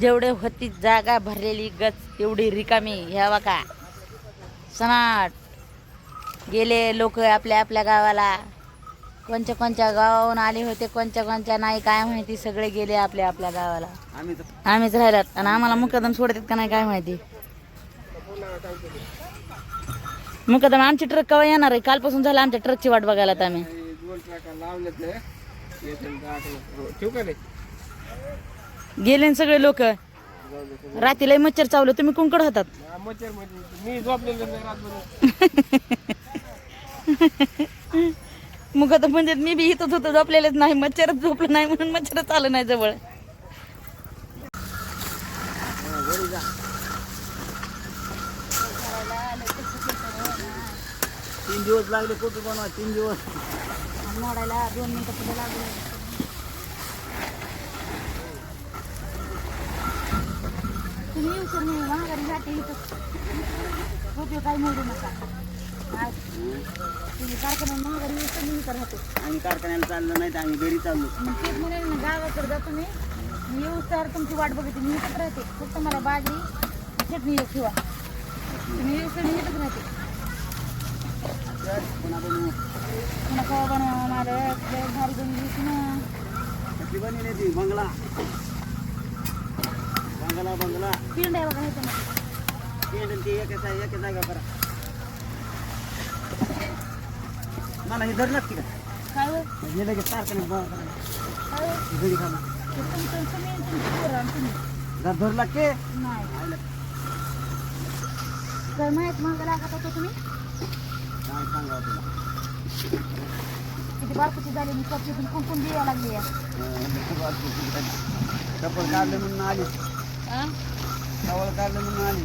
जेवढे होती जागा भरलेली गच एवढी रिकामी ह्यावा का सनाट. गेले लोक आपल्या आपल्या गावाला. कोणत्या कोणत्या गावाहून आले होते कोणत्या कोणत्या नाही काय माहिती सगळे गेले आपल्या आपल्या गावाला. आम्हीच राहिलात. आणि आम्हाला मुकदम सोडतात का नाही काय माहिती. मुकदम आमची ट्रक केव्हा येणार आहे? कालपासून झालं आमच्या ट्रकची वाट बघायला आता आम्ही गेले न सगळे लोक. रात्रीला मच्छर चावलं तुम्ही कुंकड होतात? मच्छरमध्ये मी झोपलेलो नाही रातभर. मुकदम म्हणजे मी बी इथंच होतो झोपलेलेच नाही मच्छरच झोपलं नाही म्हणून मच्छरच आलं नाही जवळ. तीन दिवस लागले फोटो बनवा तीन दिवस. मोडायला दोन मिनिटं पुढे लागले. तुम्ही येऊ मी महागारी जाते इथं होते काही मोडू नका तुम्ही कारखान्यात महागारी येऊ तर मी इथं राहतो आम्ही कारखान्याला चाललो नाही तर आम्ही घरी चाललो मग तेच म्हणे ना गावाकडे जातो मी मी येऊ तर तुमची वाट बघते मी इथंच राहते फक्त मला बाजरी चटणी एक ठेवा तुम्ही येऊ तर मी इथंच राहते पुन्हा बनवू पुन्हा कवा बनवा मला भारी बनली ना कशी बनी ती बंगला बंगला बंगला. पिंड आहे बघा ह्याच्यामध्ये ते ते एका एका जागा करा. मला हे धर लागते का? काय हो हे लगेच करा. काय हो घरी खाला ते तुमचं तुम्ही आणि तुमची आणि तुम्ही. धर धर लागते? नाही. आयला. काय माहीत महाग लागत होतो तुम्ही? काय सांगावं तुला? किती बारकुची झाली मी कपची कोण कोण द्यायला लागली आहे. कपड काढलं म्हणून आली. हा? कवळ काढलं म्हणून आली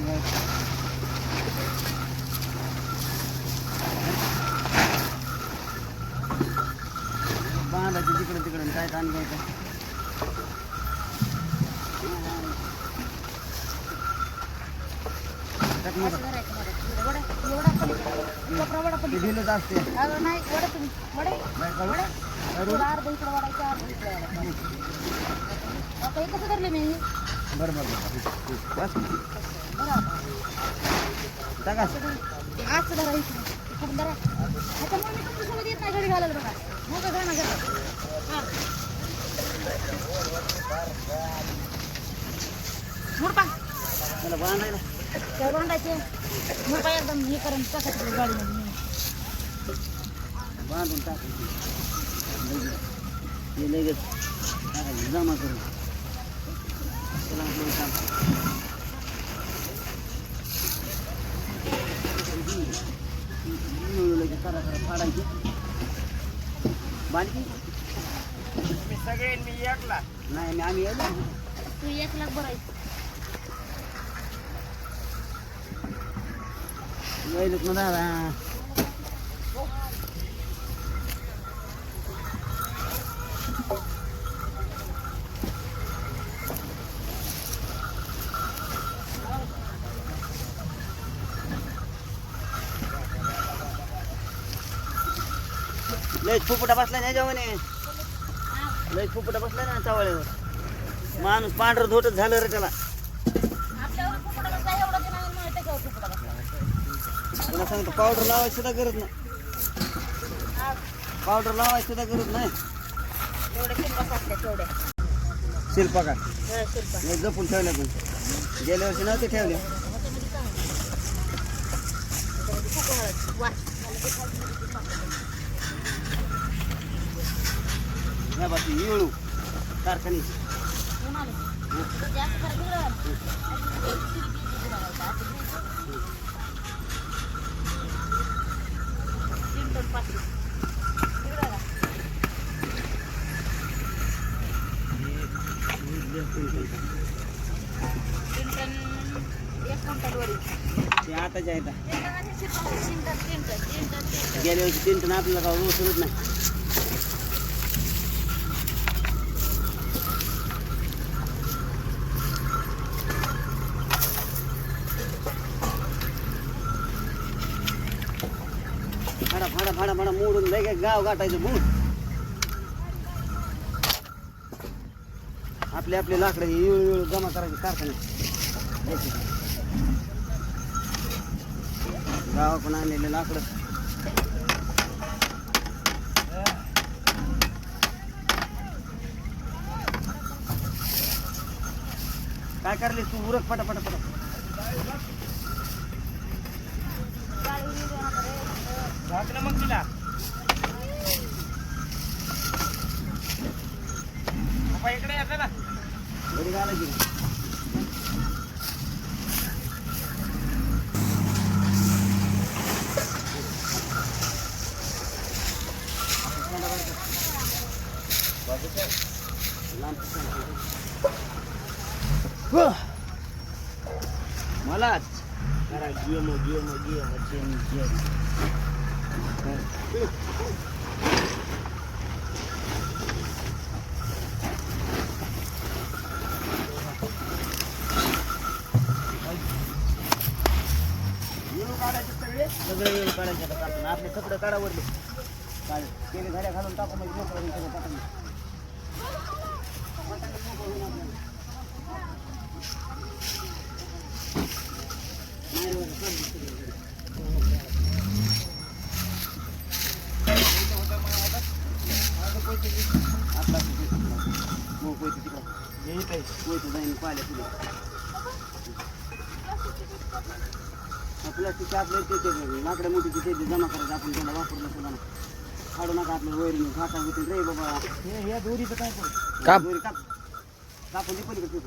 बांधायची तिकडे तिकडे काय ताण घ्यायचं ढिलंच असते नाही वडा तुम्ही वडे? वडे अर्धा इकडे वडायचं अर्धा इकडे वडायचं आता हे कसं धरले मी बरं बरं बस टाका असं धरा इकडून धरा ह्याच्यामुळे मी तुमच्यासोबत येत नाही घरी घालायला बघा मग ना घरा बांधायला काय बांधायचे एकदम हे करून टाकायचं गाडीमध्ये बांधून टाकायची लगेच. टाकायची. जमा करून. चला आपलं काम हळूहळू लगेच करा करा फाडायची बांधकी सगळे मी एकला नाही मी आम्ही येलो तू एक लाख भरायचं यायलोच ना लय फुफुटा बसला नाही जेवणे. लय फुफुटा बसला ना चावळ्यावर. माणूस पांढरं धोटच झालं रे त्याला. तुला सांगतो पावडर लावायची सुद्धा गरज नाही. पावडर लावायची सुद्धा गरज नाही. शिल्पा का? जपून ठेवल्या पण. गेल्या वर्षी नव्हते ठेवले ह्याच्यामध्ये चांगलं ह्याच्यामध्ये खूप हळद वा ह्या बाकी येळू कारखान्याची ऊन आलं जास्त करा तिकडं तीन टन पाचली तिकडं का? तीन टन एक क्विंटल वरी ते आताच्या आहेत. गेल्या वर्षी तीन टन आपल्याला का उचलत नाही. फाडा फाडा मोडून लय काय गाव गाठायचं भूत आपले आपले लाकडं हे येळू जमा करायचे कारखान्यात. गावाकडून आणलेले लाकडं. काय करले तू? उरक पटा पटा पटा झाकलं मग तिला पप्पा इकडे येतं ना घरी घालायची मलाच करा game game game game game येळू काढायचे सगळे सगळे काढतो आपले कपडे काढावरले काढ केले घड्या घालून टाकू म्हणजे मोकळं होईल सगळं पटांगण. पटांगण मोकळं नाही आपला मग कोयते तिकडं येत आहे कोयते जाईन पाहिल्या तुला प्लास्टिकचे आपले ते ते लाकडं मोठी ते ते जमा करायचं आपण त्याला वापरलं सुद्धा ना काढू नका आपलं वैरी घाटा होते रे बाबा. हे या दोरीचं काय काप. दोरी काप. कापून दे पलीकडे.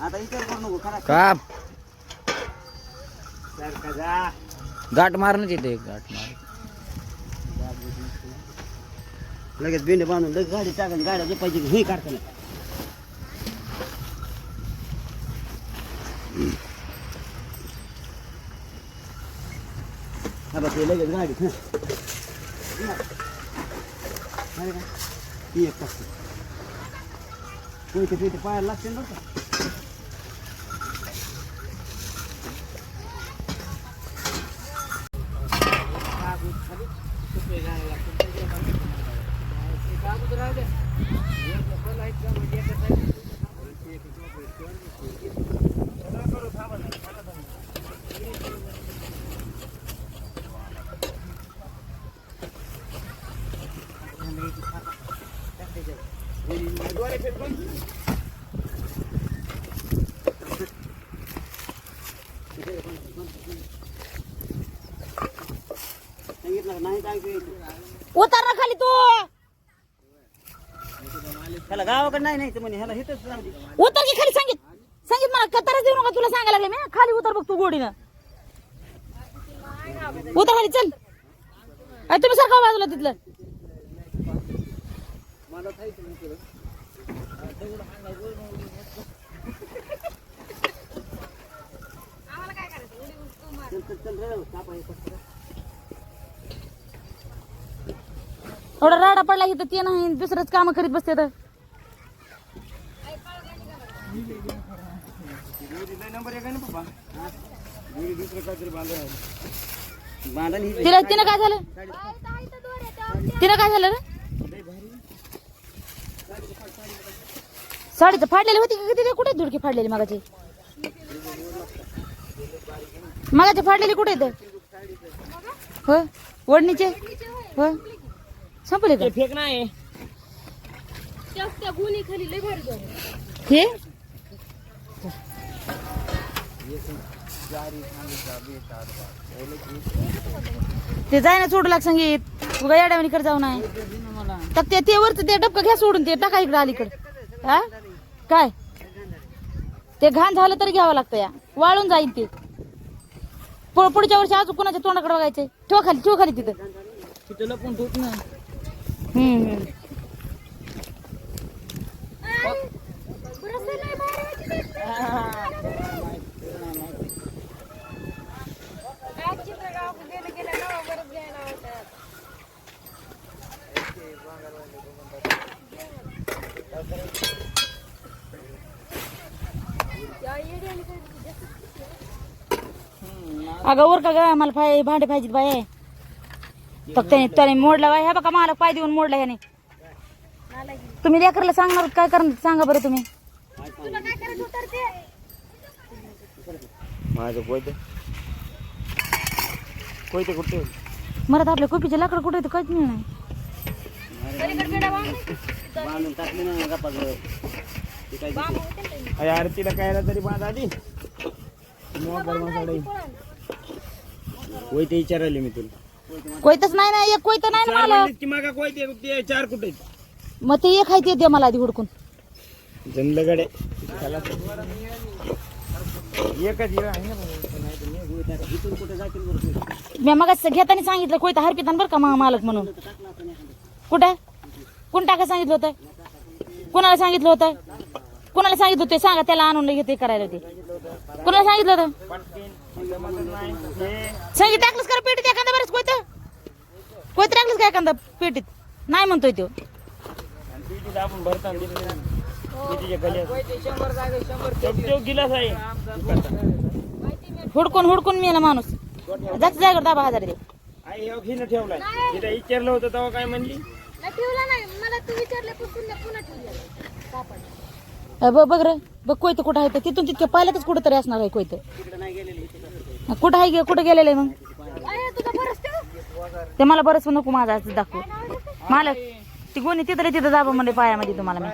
आता विचार करू नको. खरा काप सारखा जा. गाठ मारणच येते गाठ मार लगेच बेंडे बांधून लगेच गाडी टाकायची गाड्या जे पाहिजे हे काढता नाही हा बघ ते लगेच गाडीत ना अरे का? ती एक टाकते कोयते पिते पायाला लागते ना उतर ना खाली तू! ह्याला गावाकडे नाही नाही तर म्हणे ह्याला हिथंच. उतर की खाली सांगित. सांगित मला कतारच देऊ नका तुला सांगायला लागले मी खाली उतर बघ तू गोडीनं. उतर खाली चल. अरे तुम्ही सारखा बाजूला तिथलं. थोडा राडा पडला इथं ते नाही दुसरंच काम करीत बसते तर. तिला तिनं काय झालं? तिनं काय झालं रे? साडीचं फाडलेली होती का किती ते कुठे धुडकी फाडलेली मागाची? मागाची फाडलेली कुठे येतं हो वडणीचे? हो संपले का? फेक नाही. हे? ते जाय ना सोडू लाग संगीत उगा याड्यावणी कर जाऊ नाही. तर ते ते वरच ते डबकं घ्या सोडून ते टाका इकडे अलीकडे. हा? काय? ते घाण झालं तरी घ्यावं लागतं या. वाळून जाईल ते. पुढच्या वर्षी अजून कोणाच्या तोंडाकडे बघायचे ठेव खाली ठेव खाली तिथं. तिथं लपून ठोक ना. हम्म. अगं वर का ग मला पाय भांडे पाहिजेत बाय फक्त त्याने मोडला बाय ह्या बघा मला पाय देऊन मोडला ह्याने तुम्ही लेकरला सांगणार काय करणार सांगा बरं तुम्ही. माझं कोयते कोयते कुठे? मरत आपल्या कोपीचे लाकड कुठे येतं काहीच नाही. बांधून टाकले ना गप्पा? अरे तिला काय तरी बांध आधी. कोयते विचारायले मी तुला. कोयतच नाही ना एक कोयत नाही ना चार मला. की मागा कोयते ते चार कुठे आहेत? मग ते एक आहे ते दे मला आधी हुडकून. जमलं गडे चला एकच हिरा आहे ना. भाऊ. इथून कुठे जातील बरं ते? मी मग घेताना सांगितलं कोयता हरपितान बरं का मा- मालक म्हणून. कुठं? कोण टाका सांगितलं होतं? कुणाला सांगितलं होतं? कुणाला सांगितलं होतं? ते सांगा त्याला आणून घेते करायला ते. कुणाला सांगितलं होतं? सांगितलं टाकलंच करा पेटीत एखादा बरंच कोयतं? कोयतं टाकलंच का एखादा पेटीत? नाही म्हणतोय तो आपण भरताना गिलास आहे. हुडकून हुडकून मेला माणूस. जास्त जागेवर दाबा हजार दे. आई ह्यो खिनं ठेवलाय. तिला विचारलं होतं तेव्हा काय म्हणली? ठेवला नाही. मला तू मी पुन्हा ठेवलं अ, ब- बघ रे बघ कोयतं कुठं आहे तर तिथून तितक्या पाहिल्यातच कुठं तरी असणार आहे कोयतं. कुठं आहे गे- कुठं गेलेलं आहे मग? ते मला बरंच नको माझा असं दाखवू. मालक ती कोणी तिथं तिथं दाबा म्हणजे पायामध्ये तुम्हाला मी.